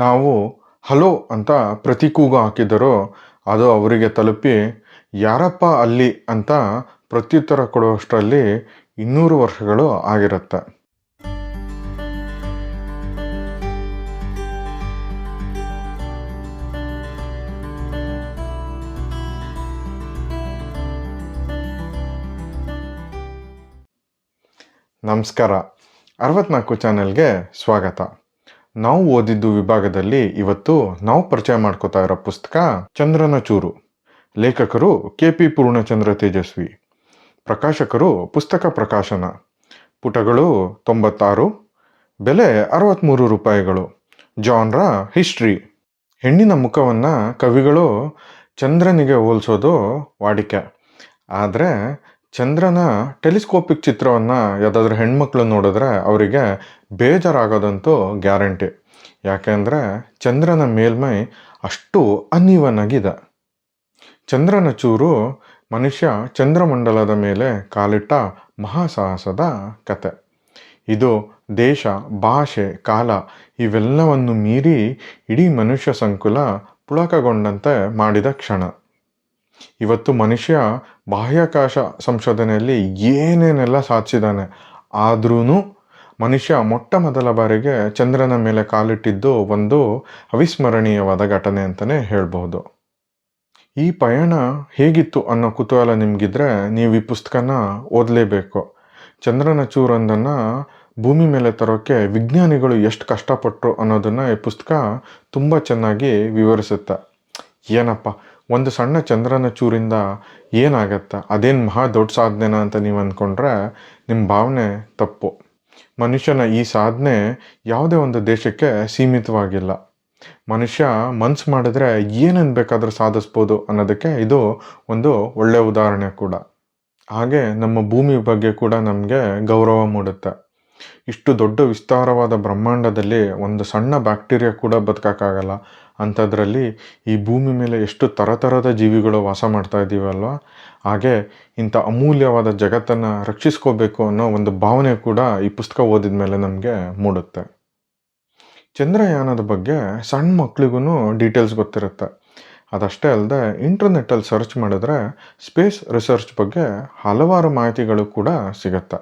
ನಾವು ಹಲೋ ಅಂತ ಪ್ರತಿ ಕೂಗು ಹಾಕಿದರೂ ಅದು ಅವರಿಗೆ ತಲುಪಿ, ಯಾರಪ್ಪ ಅಲ್ಲಿ? ಅಂತ ಪ್ರತ್ಯುತ್ತರ ಕೊಡುವಷ್ಟರಲ್ಲಿ ಇನ್ನೂರು ವರ್ಷಗಳು ಆಗಿರುತ್ತೆ. ನಮಸ್ಕಾರ. ಅರವತ್ನಾಲ್ಕು ಚಾನೆಲ್ಗೆ ಸ್ವಾಗತ. ನಾವು ಓದಿದ್ದು ವಿಭಾಗದಲ್ಲಿ ಇವತ್ತು ನಾವು ಪರಿಚಯ ಮಾಡ್ಕೋತಾ ಇರೋ ಪುಸ್ತಕ ಚಂದ್ರನ ಚೂರು ಲೇಖಕರು ಕೆ ಪಿ ಪೂರ್ಣಚಂದ್ರ ತೇಜಸ್ವಿ. ಪ್ರಕಾಶಕರು ಪುಸ್ತಕ ಪ್ರಕಾಶನ. ಪುಟಗಳು ತೊಂಬತ್ತಾರು, ಬೆಲೆ ಅರವತ್ತ್ಮೂರು ರೂಪಾಯಿಗಳು. Genre history. ಹೆಣ್ಣಿನ ಮುಖವನ್ನು ಕವಿಗಳು ಚಂದ್ರನಿಗೆ ಹೋಲಿಸೋದು ವಾಡಿಕೆ. ಆದರೆ ಚಂದ್ರನ ಟೆಲಿಸ್ಕೋಪಿಕ್ ಚಿತ್ರವನ್ನು ಯಾವುದಾದ್ರೂ ಹೆಣ್ಮಕ್ಳು ನೋಡಿದ್ರೆ ಅವರಿಗೆ ಬೇಜಾರಾಗೋದಂತೂ ಗ್ಯಾರಂಟಿ. ಯಾಕೆಂದರೆ ಚಂದ್ರನ ಮೇಲ್ಮೈ ಅಷ್ಟು ಅನ್ಇವನ್ ಚಂದ್ರನ ಚೂರು ಮನುಷ್ಯ ಚಂದ್ರಮಂಡಲದ ಮೇಲೆ ಕಾಲಿಟ್ಟ ಮಹಾಸಾಹಸದ ಕತೆ. ಇದು ದೇಶ, ಭಾಷೆ, ಕಾಲ ಇವೆಲ್ಲವನ್ನು ಮೀರಿ ಇಡೀ ಮನುಷ್ಯ ಸಂಕುಲ ಪುಳಕಗೊಂಡಂತೆ ಮಾಡಿದ ಕ್ಷಣ. ಇವತ್ತು ಮನುಷ್ಯ ಬಾಹ್ಯಾಕಾಶ ಸಂಶೋಧನೆಯಲ್ಲಿ ಏನೇನೆಲ್ಲ ಸಾಧಿಸಿದ್ದಾನೆ ಆದ್ರೂ ಮನುಷ್ಯ ಮೊಟ್ಟ ಮೊದಲ ಬಾರಿಗೆ ಚಂದ್ರನ ಮೇಲೆ ಕಾಲಿಟ್ಟಿದ್ದು ಒಂದು ಅವಿಸ್ಮರಣೀಯವಾದ ಘಟನೆ ಅಂತಲೇ ಹೇಳ್ಬೋದು ಈ ಪಯಣ ಹೇಗಿತ್ತು ಅನ್ನೋ ಕುತೂಹಲ ನಿಮಗಿದ್ರೆ ನೀವು ಈ ಪುಸ್ತಕನ ಓದಲೇಬೇಕು. ಚಂದ್ರನ ಚೂರೊಂದನ್ನು ಭೂಮಿ ಮೇಲೆ ತರೋಕ್ಕೆ ವಿಜ್ಞಾನಿಗಳು ಎಷ್ಟು ಕಷ್ಟಪಟ್ಟರು ಅನ್ನೋದನ್ನು ಈ ಪುಸ್ತಕ ತುಂಬ ಚೆನ್ನಾಗಿ ವಿವರಿಸುತ್ತೆ. ಏನಪ್ಪ ಒಂದು ಸಣ್ಣ ಚಂದ್ರನ ಚೂರಿಂದ ಏನಾಗತ್ತೆ? ಅದೇನು ಮಹಾ ದೊಡ್ಡ ಸಾಧನೆನ ಅಂತ ನೀವು ಅಂದ್ಕೊಂಡ್ರೆ ನಿಮ್ಮ ಭಾವನೆ ತಪ್ಪು. ಮನುಷ್ಯನ ಈ ಸಾಧನೆ ಯಾವುದೇ ಒಂದು ದೇಶಕ್ಕೆ ಸೀಮಿತವಾಗಿಲ್ಲ. ಮನುಷ್ಯ ಮನ್ಸು ಮಾಡಿದ್ರೆ ಏನನ್ನು ಬೇಕಾದರೂ ಸಾಧಿಸ್ಬೋದು ಅನ್ನೋದಕ್ಕೆ ಇದು ಒಂದು ಒಳ್ಳೆಯ ಉದಾಹರಣೆ ಕೂಡ. ಹಾಗೆ ನಮ್ಮ ಭೂಮಿ ಬಗ್ಗೆ ಕೂಡ ನಮಗೆ ಗೌರವ ಮೂಡುತ್ತೆ. ಇಷ್ಟು ದೊಡ್ಡ ವಿಸ್ತಾರವಾದ ಬ್ರಹ್ಮಾಂಡದಲ್ಲಿ ಒಂದು ಸಣ್ಣ ಬ್ಯಾಕ್ಟೀರಿಯಾ ಕೂಡ ಬದುಕೋಕ್ಕಾಗಲ್ಲ. ಅಂಥದ್ರಲ್ಲಿ ಈ ಭೂಮಿ ಮೇಲೆ ಎಷ್ಟು ಥರಥರದ ಜೀವಿಗಳು ವಾಸ ಮಾಡ್ತಾ ಇದ್ದೀವಲ್ವ ಹಾಗೆ ಇಂಥ ಅಮೂಲ್ಯವಾದ ಜಗತ್ತನ್ನು ರಕ್ಷಿಸ್ಕೋಬೇಕು ಅನ್ನೋ ಒಂದು ಭಾವನೆ ಕೂಡ ಈ ಪುಸ್ತಕ ಓದಿದ ಮೇಲೆ ನಮಗೆ ಮೂಡುತ್ತೆ. ಚಂದ್ರಯಾನದ ಬಗ್ಗೆ ಸಣ್ಣ ಮಕ್ಳಿಗೂ ಡೀಟೇಲ್ಸ್ ಗೊತ್ತಿರುತ್ತೆ. ಅದಷ್ಟೇ ಅಲ್ಲದೆ ಇಂಟರ್ನೆಟ್ಟಲ್ಲಿ ಸರ್ಚ್ ಮಾಡಿದ್ರೆ ಸ್ಪೇಸ್ ರಿಸರ್ಚ್ ಬಗ್ಗೆ ಹಲವಾರು ಮಾಹಿತಿಗಳು ಕೂಡ ಸಿಗುತ್ತೆ.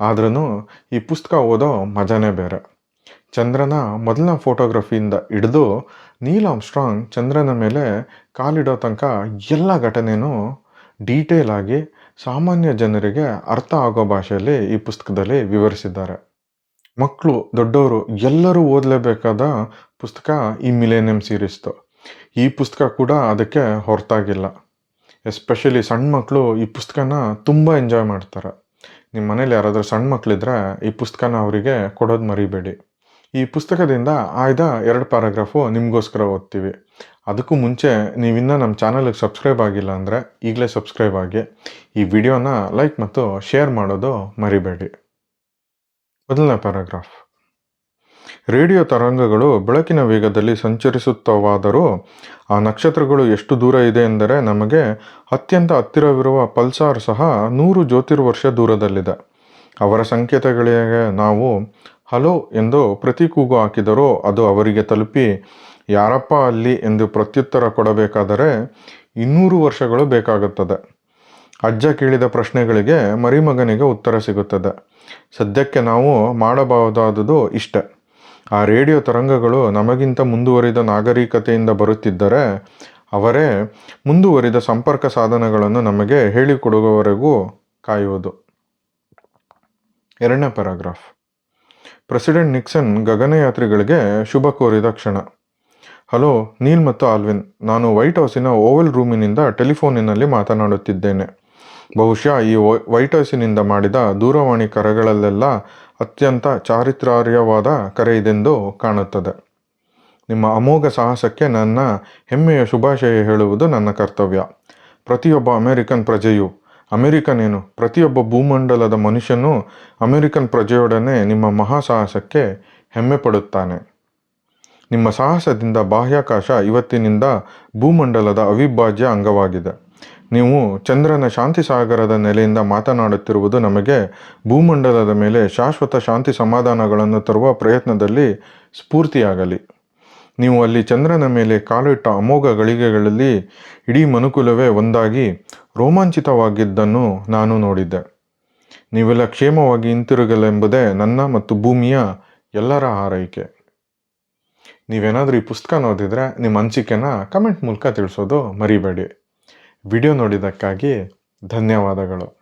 ಆದ್ರೂ ಈ ಪುಸ್ತಕ ಓದೋ ಮಜಾನೇ ಬೇರೆ. ಚಂದ್ರನ ಮೊದಲನ ಫೋಟೋಗ್ರಫಿಯಿಂದ ಹಿಡಿದು ನೀಲ್ ಆಮ್ಸ್ಟ್ರಾಂಗ್ ಚಂದ್ರನ ಮೇಲೆ ಕಾಲಿಡೋ ತನಕ ಎಲ್ಲ ಘಟನೆಯೂ ಡೀಟೇಲ್ ಆಗಿ ಸಾಮಾನ್ಯ ಜನರಿಗೆ ಅರ್ಥ ಆಗೋ ಭಾಷೆಯಲ್ಲಿ ಈ ಪುಸ್ತಕದಲ್ಲಿ ವಿವರಿಸಿದ್ದಾರೆ. ಮಕ್ಕಳು, ದೊಡ್ಡವರು ಎಲ್ಲರೂ ಓದಲೇಬೇಕಾದ ಪುಸ್ತಕ ಈ ಮಿಲೇನಿಯಂ ಸೀರೀಸ್ದು ಈ ಪುಸ್ತಕ ಕೂಡ ಅದಕ್ಕೆ ಹೊರತಾಗಿಲ್ಲ. ಎಸ್ಪೆಷಲಿ ಸಣ್ಣ ಮಕ್ಕಳು ಈ ಪುಸ್ತಕನ ತುಂಬ ಎಂಜಾಯ್ ಮಾಡ್ತಾರೆ. ನಿಮ್ಮ ಮನೇಲಿ ಯಾರಾದರೂ ಸಣ್ಣ ಮಕ್ಕಳಿದ್ರೆ ಈ ಪುಸ್ತಕನ ಅವರಿಗೆ ಕೊಡೋದು ಮರಿಬೇಡಿ. ಈ ಪುಸ್ತಕದಿಂದ ಆಯ್ದ ಎರಡು ಪ್ಯಾರಾಗ್ರಾಫು ನಿಮಗೋಸ್ಕರ ಓದ್ತೀವಿ. ಅದಕ್ಕೂ ಮುಂಚೆ ನೀವಿನ್ನೂ ನಮ್ಮ ಚಾನಲ್ಗೆ ಸಬ್ಸ್ಕ್ರೈಬ್ ಆಗಿಲ್ಲ ಅಂದರೆ ಈಗಲೇ ಸಬ್ಸ್ಕ್ರೈಬ್ ಆಗಿ. ಈ ವಿಡಿಯೋನ ಲೈಕ್ ಮತ್ತು ಶೇರ್ ಮಾಡೋದು ಮರಿಬೇಡಿ. ಮೊದಲನೇ ಪ್ಯಾರಾಗ್ರಾಫ್ ರೇಡಿಯೋ ತರಂಗಗಳು ಬೆಳಕಿನ ವೇಗದಲ್ಲಿ ಸಂಚರಿಸುತ್ತವಾದರೂ ಆ ನಕ್ಷತ್ರಗಳು ಎಷ್ಟು ದೂರ ಇದೆ ಎಂದರೆ ನಮಗೆ ಅತ್ಯಂತ ಹತ್ತಿರವಿರುವ ಪಲ್ಸಾರ್ ಸಹ ನೂರು ಜ್ಯೋತಿರ್ವರ್ಷ ದೂರದಲ್ಲಿದೆ. ಅವರ ಸಂಕೇತಗಳಿಗೆ ನಾವು ಹಲೋ ಎಂದು ಪ್ರತಿ ಕೂಗು ಹಾಕಿದರೂ ಅದು ಅವರಿಗೆ ತಲುಪಿ, ಯಾರಪ್ಪ ಅಲ್ಲಿ? ಎಂದು ಪ್ರತ್ಯುತ್ತರ ಕೊಡಬೇಕಾದರೆ ಇನ್ನೂರು ವರ್ಷಗಳು ಬೇಕಾಗುತ್ತದೆ. ಅಜ್ಜ ಕೇಳಿದ ಪ್ರಶ್ನೆಗಳಿಗೆ ಮರಿಮಗನಿಗೆ ಉತ್ತರ ಸಿಗುತ್ತದೆ. ಸದ್ಯಕ್ಕೆ ನಾವು ಮಾಡಬಹುದಾದುದು ಇಷ್ಟ. ಆ ರೇಡಿಯೋ ತರಂಗಗಳು ನಮಗಿಂತ ಮುಂದುವರಿದ ನಾಗರಿಕತೆಯಿಂದ ಬರುತ್ತಿದ್ದರೆ, ಅವರೇ ಮುಂದುವರಿದ ಸಂಪರ್ಕ ಸಾಧನಗಳನ್ನು ನಮಗೆ ಹೇಳಿಕೊಡುವವರೆಗೂ ಕಾಯುವುದು. ಎರಡನೇ ಪ್ಯಾರಾಗ್ರಾಫ್. ಪ್ರೆಸಿಡೆಂಟ್ ನಿಕ್ಸನ್ ಗಗನಯಾತ್ರಿಗಳಿಗೆ ಶುಭ ಕೋರಿದ ಕ್ಷಣ. ಹಲೋ, ನೀಲ್ ಮತ್ತು ಆಲ್ವಿನ್, ನಾನು ವೈಟ್ ಹೌಸಿನ ಓವಲ್ ರೂಮಿನಿಂದ ಟೆಲಿಫೋನಿನಲ್ಲಿ ಮಾತನಾಡುತ್ತಿದ್ದೇನೆ. ಬಹುಶಃ ಈ ವೈಟ್ ಹೌಸಿನಿಂದ ಮಾಡಿದ ದೂರವಾಣಿ ಕರೆಗಳಲ್ಲೆಲ್ಲ ಅತ್ಯಂತ ಚಾರಿತ್ರಾರ್ಯವಾದ ಕರೆ ಇದೆಂದು ಕಾಣುತ್ತದೆ. ನಿಮ್ಮ ಅಮೋಘ ಸಾಹಸಕ್ಕೆ ನನ್ನ ಹೆಮ್ಮೆಯ ಶುಭಾಶಯ ಹೇಳುವುದು ನನ್ನ ಕರ್ತವ್ಯ. ಪ್ರತಿಯೊಬ್ಬ ಅಮೆರಿಕನ್ ಪ್ರಜೆಯು ಅಮೆರಿಕನ್ ಏನು ಪ್ರತಿಯೊಬ್ಬ ಭೂಮಂಡಲದ ಮನುಷ್ಯನೂ ಅಮೆರಿಕನ್ ಪ್ರಜೆಯೊಡನೆ ನಿಮ್ಮ ಮಹಾಸಾಹಸಕ್ಕೆ ಹೆಮ್ಮೆ ಪಡುತ್ತಾನೆ. ನಿಮ್ಮ ಸಾಹಸದಿಂದ ಬಾಹ್ಯಾಕಾಶ ಇವತ್ತಿನಿಂದ ಭೂಮಂಡಲದ ಅವಿಭಾಜ್ಯ ಅಂಗವಾಗಿದೆ. ನೀವು ಚಂದ್ರನ ಶಾಂತಿ ಸಾಗರದ ನೆಲೆಯಿಂದ ಮಾತನಾಡುತ್ತಿರುವುದು ನಮಗೆ ಭೂಮಂಡಲದ ಮೇಲೆ ಶಾಶ್ವತ ಶಾಂತಿ ಸಮಾಧಾನಗಳನ್ನು ತರುವ ಪ್ರಯತ್ನದಲ್ಲಿ ಸ್ಫೂರ್ತಿಯಾಗಲಿ. ನೀವು ಅಲ್ಲಿ ಚಂದ್ರನ ಮೇಲೆ ಕಾಲಿಟ್ಟ ಅಮೋಘ ಗಳಿಗೆಗಳಲ್ಲಿ ಇಡೀ ಮನುಕುಲವೇ ಒಂದಾಗಿ ರೋಮಾಂಚಿತವಾಗಿದ್ದನ್ನು ನಾನು ನೋಡಿದ್ದೆ. ನೀವೆಲ್ಲ ಕ್ಷೇಮವಾಗಿ ಹಿಂತಿರುಗಲೆಂಬುದೇ ನನ್ನ ಮತ್ತು ಭೂಮಿಯ ಎಲ್ಲರ ಹಾರೈಕೆ. ನೀವೇನಾದರೂ ಈ ಪುಸ್ತಕ ಓದಿದರೆ ನಿಮ್ಮ ಅನಿಸಿಕೆನ ಕಮೆಂಟ್ ಮೂಲಕ ತಿಳಿಸೋದು ಮರಿಬೇಡಿ. ವಿಡಿಯೋ ನೋಡಿದ್ದಕ್ಕಾಗಿ ಧನ್ಯವಾದಗಳು.